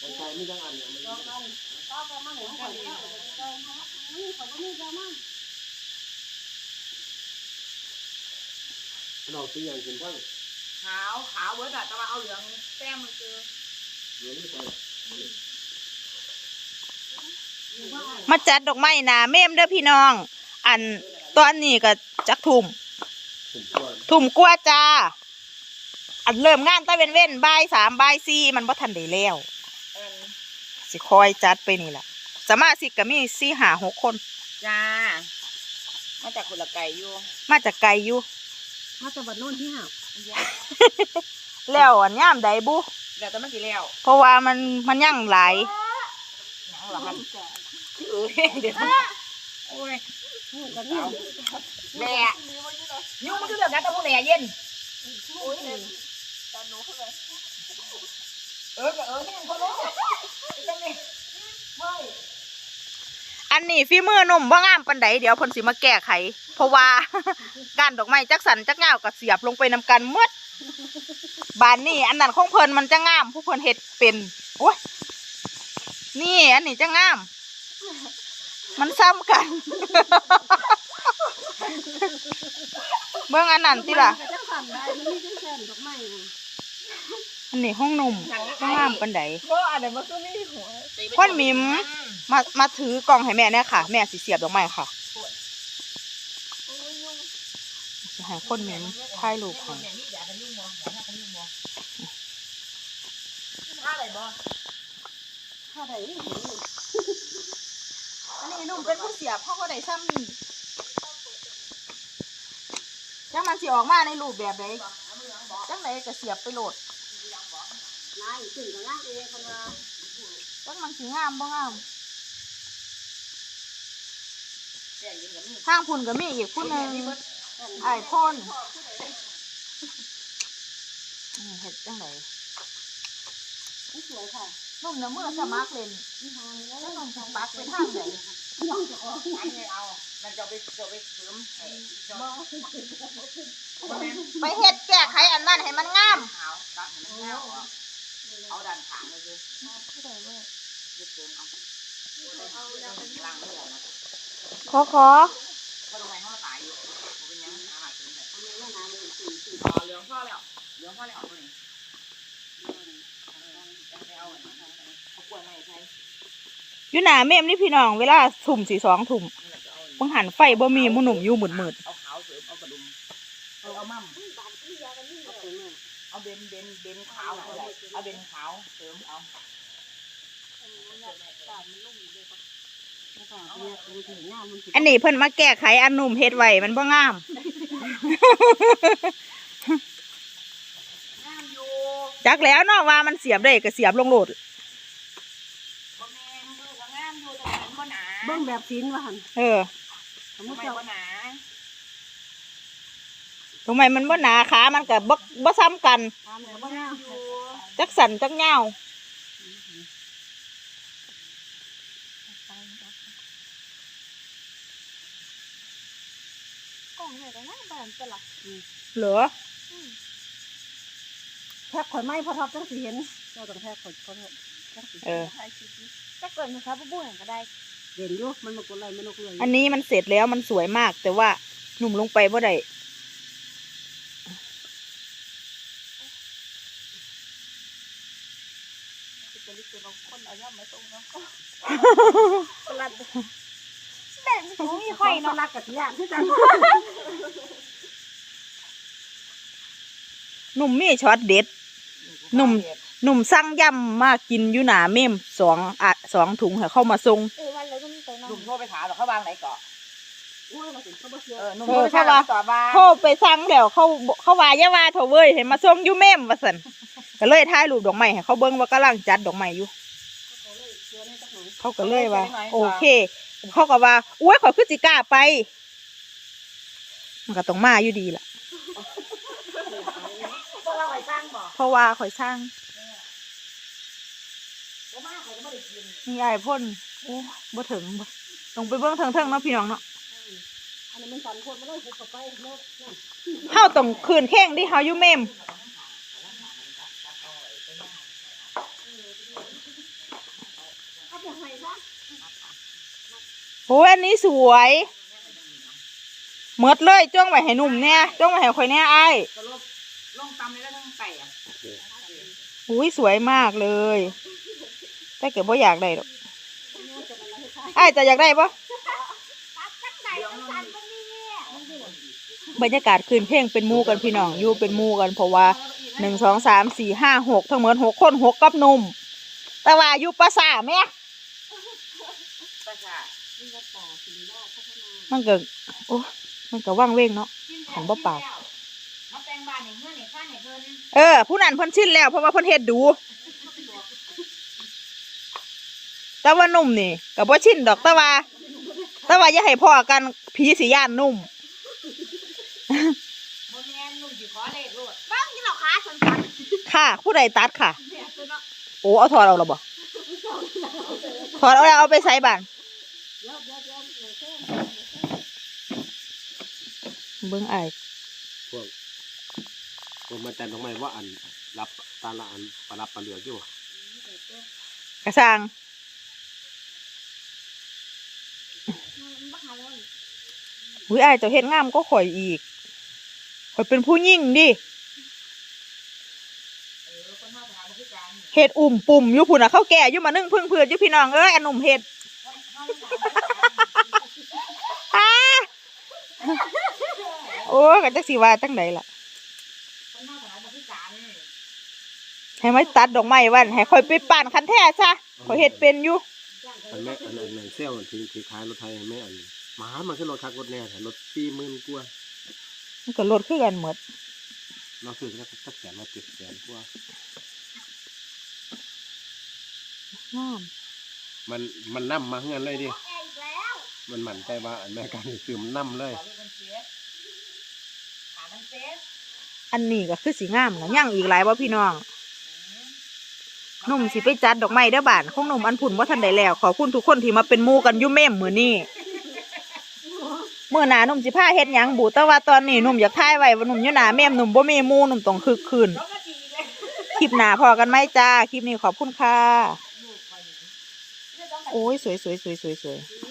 กันไกลไม่ยังอันเนี่ยมันก็ประมานก็นี่เขาก็มีเยอะมากเราตีอย่างขึ้นทั้งขาวขาวเบิร์ดอะแต่ว่าเอาเหลืองแต้มมันคือเหลืองนี่ไปมาจัดดอกไม้หนาเมมเด้อพี่น้อง อันตอนนี้ก็จักทุ่มถึงก่อนทุ่มกว่าจ้า อันเริ่มงานตะเว้นเว้นบ่ายสามบ่ายสี่มันบ่ทันได้แล้วเอ็นสิคอยจัดไปนี่แหละสมาชิกก็มีสี่หาหกคน จ้า มาจากคนละไก่อยู่ มาจากไกลอยู่ มาจากบ้านโน้นที่ห้าแล้วอันย่ามใดบุแล้วแต่มันสิแล้ว เพราะว่ามันมันยั่งหลายหยังหรอมันเออเดี๋ยวโอ้ยกันนี่แหล่ยุ่งมันคือเรื่องนั้นแต้องพวกแหล่เย็น เออก็เออนี่มันคนรู้จังนี่อันนี้ฝีมือหนุ่มบ่งามปันใดเดี๋ยวเพิ่นสิมาแก้ไข เพราะว่า การดอกไม้จักสันจักเงาวก็เสียบลงไปนำกันหมดบานนี้อันนั้นของเพิ่นมันจะงาม ผู้เพิ่นเฮ็ดเป็นโอ้ยนี่อันนี้จะงาม มันซ้ำกัน เบิ่งอันนั้นติล่ะจะสั่นได้มันมีจังแสนดอกไม้ อันนี้ห้องหนุ่มบ่งามปันใดเพราะอันนั้นมันก็มีหัวพ่อนหมิมมามาถือกล่องให้แม่เนี่ยค่ะ แม่สิเสียบดอกไม้ค่ะจะให้คนหมิมถ่ายรูปให้เนี่ยนี่อย่ากันยุ่งมองอย่าให้กันยุ่งมองถ้าอะไรบ่ถ้าได้อันนี้หนุ่มเป็นผู้เสียบเพราะเขาได้ซ้ำนี่จังมันสิออกมาในรูปแบบใด จังไหนก็เสียบไปโหลดนายถึงกับนางเองคนละจังมันสิงามบ่งามแก่ยิงกับนี่ทางพุ่นก็มีอีกผู้หนึงไอ้ายพ่นนี่เฮ็ดจังไดสวยค่ะนุ่มเนื้อมือสมัครเล่นนี่ทางแล้วจังมันสิปักไปทางใดน้องจะออกอันนี้เอา มันจะไปจะไปเสริม ไปเฮ็ดแก้ไขอันนั้นให้มันงาม ขาวตัดให้มันเงาอะเอาดันขางเลยคือยึดเติมเอาเอาดันล่างไม่เหลือนะขอขอเพราะตรงไหนเขามาตายอยู่เขาเป็นยังอาหารเป็นแบบอันนี้ว่าน้ำมันสีสีอ๋อเหลืองพอแล้วเหลืองพอแล้วเอาตัวนี้จะไปเอาอันนั้นเอากล้วยไม้ใช้อยู่หน้าเมมนี่พี่น้องเวลาทุ่มสีสองทุ่มนี่แหละจะเอาอันนี้ บังหันไฟบ่มีหมุหนุ่มอยู่หมืดมืดเอา มั่มเอาไปแม่เอาเบนเบนเบนขาวเอาเลยเอาเบนขาวเสริมเอาแล้วก็เนี่ยมันถึงหน้ามันๆอันนี้เพิ่นมาแก้ไขอันหนุ่มเฮ็ดไว้มันบ่งามงามอยู่จักแล้วเนาะว่ามันเสียบได้ก็เสียบลงโหลดบ่แม่นคือก็งามอยู่แต่มันบ่หนาเบิ้งแบบสินว่าหันเออสมมทำติไมเจ้าบ่หนา ทำไมมันบ่หนาขามันก็บ่บ่ซ้ำกันทำแบบว่างามอยู่จักสันจักยาวกล้องเนี่ยแต่หน้าบ้านตลาดเหรอแทบข่อยไม้พอท็อปจังสิเห็นเจ้าต้องแทบข่อยพอท็อปจังสิเออถ้าเกิดมันครับบุ้งก็ได้เด่นอยู่มันมากดอะไรมันนกเลยอันนี้มันเสร็จแล้วมันสวยมาก แต่ว่าหนุ่มลงไปบ่ได้ ตลาดแม่มีไข่เนาะรักกับที่ยากที่จังหนุ่มมีช็อตเด็ดหนุ่มหนุ่มสั่งยำมากินอยู่หนาเมมสองอะสองถุงให้เข้ามาส่งเออวันแล้วก็มีไปหเนาะนุ่มโทรไปถามหรอเขาวางไหนเกาะอุ้ยมาถึงเขาบ่เชื่อเออหนุ่มโทรไปถามต่อว่าเข้าไปสั่งแล้วเขาบอกเขาว่าอย่าว่าเถอะเว้ยให้มาส่งอยู่เมมว่าซั่นก็เลยถ่ายรูปดอกไม้ให้เขาเบิ่งว่ากำลังจัดดอกไม้อยู่ เขาก็เลยว่า โอเค เขาก็ว่าอุ้ยขอยคือจิกล้าไป มันก็ต้องมาอยู่ดีล่ะ เพราะว่าไปสร้างบ่เพราะว่าข่อยสร้างบ่มาเขาก็ไม่ได้กินมีไอ้ายพ่นโอ้บ่ถึงบ่ต้องไปเบิ่งเทิงๆเนาะพี่น้องเนาะอันนี้มันสันคนไม่ได้หุบเข้าไปเนาะเฮาต้องคืนแข้งที่เฮาอยู่เมม โอ้ยอันนี้สวยเมดเลยจ้องไว้ให้หนุ่มเนี่ยจ้องไว้ให้ข่อยเนี่ยไอ้ายก็ลบลงตำเลยแล้วทั้งไก่อะอุ้ยสวยมากเลยแต่เกิดบ่อยากได้หรอกไอ้ายจะอยากได้ปะบรรยากาศคืนเพลงเป็นหมู่กันพี่น้องอยู่เป็นหมู่กันเพราะว่าหนึ่งสองสามสี่ห้าหกทั้งหมดหกคนหกกับหนุ่มแต่ว่าอยู่ภาษาแม่ ประสาทมันก็โอ้มันก็ว่างเว้งเนาะหันบ่ปาก มาแปลงบ้านในเมื่อในข้างในเพิ่นเออ ผู้นั้นเพิ่นชินแล้วเพราะว่าเพิ่นเฮ็ดดู แต่ว่านุ่มนี่ก็บ่ชินดอกแต่ว่า แต่ว่าอย่าให้พ่อกันผีสิย่านนุ่มโมแมนนุ่มสิขอเลขโลดบ้างที่เราค้าสันสันค่ะ ผู้ใดตัดค่ะเนี่ยตัวเนาะโอ้เอาถอดเอาและบ่ถอดเอาแล้วเอาไปใส่บ้าน เดี๋ยวเดี๋ยวเดี๋ยวเดี๋ยวเดี๋ยว เบิ่งอ้ายพวกผมมาแต่ทำไมว่าอันรับตาละอันปลารับปลาเหลือกอยู่วะกระซังมันบ้าแล้วอุ้ยอ้ายเจ้าเฮ็ดงามก็ข่อยอีก ข่อยเป็นผู้หญิงดิเออคนเฮาไปหาบ่คือกันเฮ็ดอุ่มปุ่มอยู่พุ่นน่ะเขาแก่อยู่มานึ่งพึ่งเพื่อนอยู่พี่น้องเอ้ยอันหนุ่มเฮ็ดค อกันอ้าโอ้ก็จักสิว่าจังไดล่ะคนเฮาไปหาบ่คือกันให้มาตัดดอกไม้วันให้ข่อยไปปั่นคันแท้ซะข่อยเฮ็ดเป็นอยู่อันแม่อันอันอันเซลล์ถือถือขายรถไทยแม่อันหมามันขึ้นรถคักรถแน่แต่รถสี่หมื่นกว่ามันก็ลดคือกันหมดเราซื้อสักสักแสนมาเจ็ดแสนกว่างามมันมันนั่มมาเงินเลยดิแอร์อีกแล้วมันหมั่นใจว่าอันแม่การซื้อมันนั่มเลยข อเลขมันเสียหามันเฟซอันนี้ก็คือสีงามนะยังอีกหลายบ่พี่น้องหนุ่มสิไปจัดดอกไม้เด้อบ้านของหนุ่มอันพุ่นว่าทันได้แล้ว ขอบคุณทุกคนที่มาเป็นหมู่กันอยู่เม่มมื้อนี้มื้อหน้าหนุ่มสิพาเฮ็ดหยังบูแต่ว่าตอนนี้หนุ่มอยากถ่ายไว้ว่าหนุ่มอยู่หน้าแม่มหนุ่มบ่มีหมู่หนุ่มต้องคึกคืนรถก็จีเลยคลิปหน้าพอกันไหมจ้าคลิปนี้ขอบคุณค่ะลูกคนนี้โอ้ยสวยสวยสวยสวยสวยเ